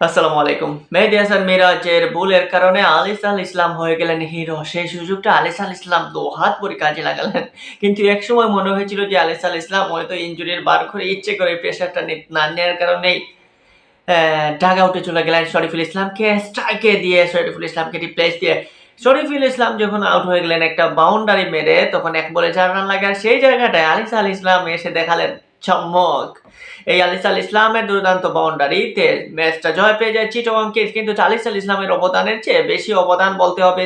আসসালামু আলাইকুম। মেহেদি হাসান মিরাজের ভুলের কারণে আলিস আল ইসলাম হয়ে গেলেন হিরো। সেই সুযোগটা আলিস আল ইসলাম হাত পরে কাজে লাগালেন। কিন্তু এক সময় মনে হয়েছিল যে আলিস আল ইসলাম হয়তো ইঞ্জুরির বার করে ইচ্ছে করে প্রেশারটা না নেওয়ার কারণেই ডাগ আউটে চলে গেলেন শরীফুল ইসলামকে। স্ট্রাইকে দিয়ে শরীফুল ইসলামকে রিপ্লেস দিয়ে শরীফুল ইসলাম যখন আউট হয়ে গেলেন একটা বাউন্ডারি মেরে, তখন এক বলে চার রান লাগে সেই জায়গাটায় আলিস আল ইসলাম এসে দেখালেন। চমক। এই আলিস আল ইসলামের দুর্দান্ত বাউন্ডারিতে ম্যাচটা জয় পেয়ে যায় চিটগং কিংস কিন্তু আলিস আল ইসলামের অবদানের চেয়ে বেশি অবদান বলতে হবে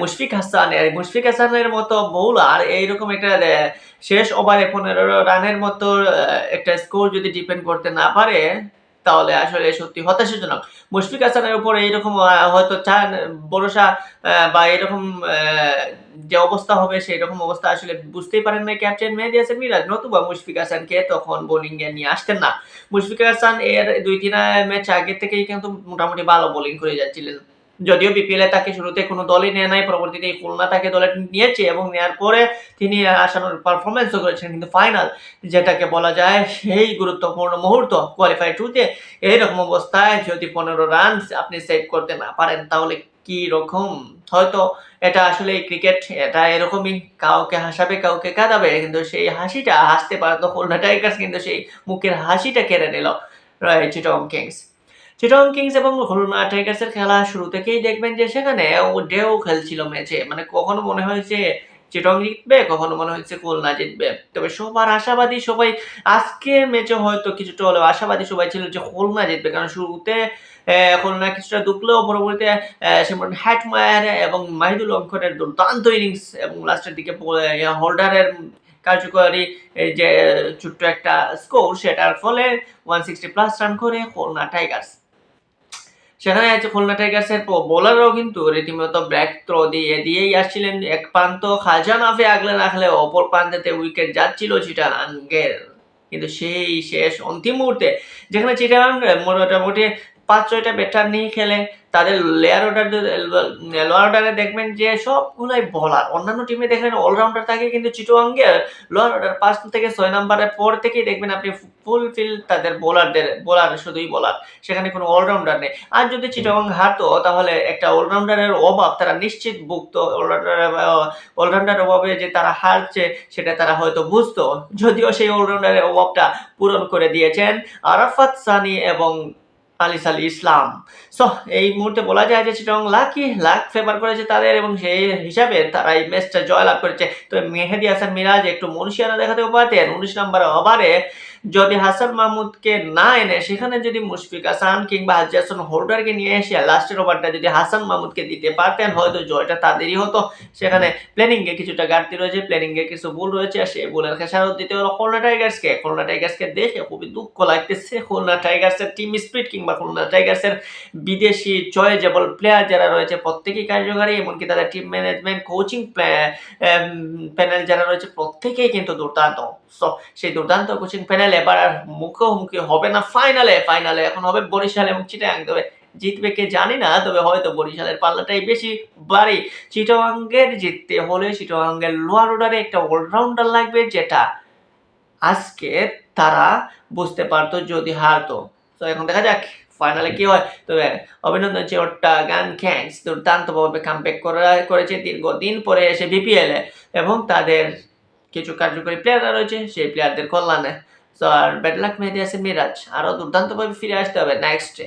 মুশফিক হাসানের। মুশফিক হাসানের মতো বোলার এইরকম একটা শেষ ওভারে পনেরো রানের মতো একটা স্কোর যদি ডিপেন্ড করতে না পারে তাহলে আসলে সত্যি হতাশাজনক। মুশফিক হাসানের উপর এইরকম হয়তো চান, ভরসা বা এরকম যে অবস্থা হবে সেই রকম অবস্থা আসলে বুঝতেই পারেন না ক্যাপ্টেন মেহেদি হাসান মিরাজ। নতুবা মুশফিক হাসানকে তখন বোলিং এ নিয়ে আসতেন না। মুশফিক হাসান এর দুই তিন ম্যাচ আগে থেকেই কিন্তু মোটামুটি ভালো বোলিং করে যাচ্ছিলেন। যদিও বিপিএল তাকে শুরুতে কোনো দলই নেয় নাই, পরবর্তীতে এই খুলনা তাকে দলে নিয়েছে এবং নেওয়ার পরে তিনি আসানোর পারফরমেন্সও করেছেন। কিন্তু ফাইনাল যেটাকে বলা যায় সেই গুরুত্বপূর্ণ মুহূর্ত কোয়ালিফাই টুতে এইরকম অবস্থায় যদি পনেরো রান আপনি সেভ করতে না পারেন, তাহলে কি রকম? হয়তো এটা আসলে ক্রিকেট এটা এরকমই কাউকে হাসাবে, কাউকে কাঁদাবে, কিন্তু সেই হাসিটা, হাসতে পারতো খুলনা টাইগার্স, কিন্তু সেই মুখের হাসিটা কেড়ে নিল রয়েছে টম কিংস চিটং কিংস এবং খুলনা টাইগার্সের খেলা শুরু থেকেই দেখবেন যে সেখানে ডেও খেলছিল ম্যাচে। মানে কখনো মনে হয়েছে চিটং জিতবে কখনো মনে হচ্ছে খুলনা জিতবে। তবে সবার আশাবাদী সবাই আজকের ম্যাচে হয়তো কিছুটা হলেও আশাবাদী সবাই ছিল যে খুলনা জিতবে। কারণ শুরুতে খুলনা কিছুটা দুকলেও পরবর্তীতে আহ, সিমরন হ্যাটমায়ার এবং মাহিদুল অঙ্কনের দুর্দান্ত ইনিংস এবং লাস্টের দিকে হোল্ডারের কার্যকরী যে ছোট্ট একটা স্কোর সেটার ফলে ওয়ান সিক্সটি প্লাস রান করে খুলনা টাইগার্স সেখানে আছে খুলনা টাইগার্সের বোলাররাও কিন্তু, রীতিমতো ব্যাক থ্রো দিয়ে দিয়েই আসছিলেন। এক প্রান্ত খাজা মাফে আগলে রাখলে অপর প্রান্তে উইকেট যাচ্ছিল চিটাঙ্গের কিন্তু সেই শেষ অন্তিম মুহূর্তে, যেখানে চিটাং মোটামুটি পাঁচ ছয়টা ব্যাটার নিয়ে খেলে, তাদের লেয়ার অর্ডার লোয়ার অর্ডারে দেখবেন যে সবগুলাই বলার অন্যান্য টিমে দেখবেন অলরাউন্ডার থাকে কিন্তু চিটোয়াঙ্গের লোয়ার অর্ডার পাঁচ থেকে ছয় নাম্বারের পর থেকেই দেখবেন আপনি ফুল ফিল তাদের বোলারদের বোলার শুধুই বোলার সেখানে কোনো অলরাউন্ডার নেই। আর যদি চিটাগং হারতো, তাহলে একটা অলরাউন্ডারের অভাব, তারা নিশ্চিত ভুগতো। অলরাউন্ডারের অলরাউন্ডারের অভাবে যে তারা হারছে, সেটা তারা হয়তো বুঝতো। যদিও সেই অলরাউন্ডারের অভাবটা পূরণ করে দিয়েছেন আরাফাত সানি এবং আলিস আল ইসলাম। সো, এই মুহূর্তে বলা যায় যে চিটং লাকি লাখ ফেভার করেছে তাদের এবং সেই হিসাবে তারা এই ম্যাচটা জয়লাভ করেছে। তবে মেহেদি হাসান মিরাজ, একটু মনুষিয়ানা দেখাতেও পারতেন। উনিশ নম্বর ওভারে যদি হাসান মাহমুদকে না এনে, সেখানে যদি মুশফিক হাসান কিংবা হাজি হাসান হোল্ডারকে নিয়ে এসে লাস্টের ওভারটা যদি হাসান মাহমুদকে দিতে পারতেন, হয়তো জয়টা তাদেরই হতো। সেখানে প্ল্যানিংয়ে কিছুটা ঘাটতি রয়েছে প্ল্যানিংয়ে কিছু ভুল রয়েছে আর সেই ভুলের খেসারত দিতে হলো খুলনা টাইগার্সকে খুলনা টাইগার্সকে দেখে খুবই দুঃখ লাগতেছে খুলনা টাইগার্সের টিম স্পিড কিংবা খুলনা টাইগার্সের বিদেশি চয়েজেবল প্লেয়ার যারা রয়েছে, প্রত্যেকেই কার্যকারী, এমনকি তাদের টিম ম্যানেজমেন্ট কোচিং প্যানেল যারা রয়েছে, প্রত্যেকেই কিন্তু দুর্দান্ত। সো সেই দুর্দান্ত কোচিং প্যানেল এবার আর মুখোমুখি হবে না ফাইনালে ফাইনালে এখন হবে বরিশাল এবং চিটাগাং। তবে জিতবে কে জানি না, তবে হয়তো বরিশালের পাল্লাটাই বেশি বাড়ি। চিটাগাঙ্গের জিততে হলে চিটাগাঙ্গের লোয়ার অর্ডারে একটা অলরাউন্ডার লাগবে, যেটা আজকে তারা বুঝতে পারতো যদি হারতো। তো এখন দেখা যাক ফাইনালে কি হয়। তবে অভিনন্দন চিরটা গান খ্যাংস দুর্দান্তভাবে কামব্যাক করা, করেছে দীর্ঘদিন পরে এসে বিপিএলে এবং তাদের কিছু কার্যকরী প্লেয়াররা রয়েছে, সেই প্লেয়ারদের কল্যাণে। তো আর ব্যাড লাক মেহেদি আছে মিরাজ আরও দুর্দান্তভাবে ফিরে আসতে হবে নেক্সট ডে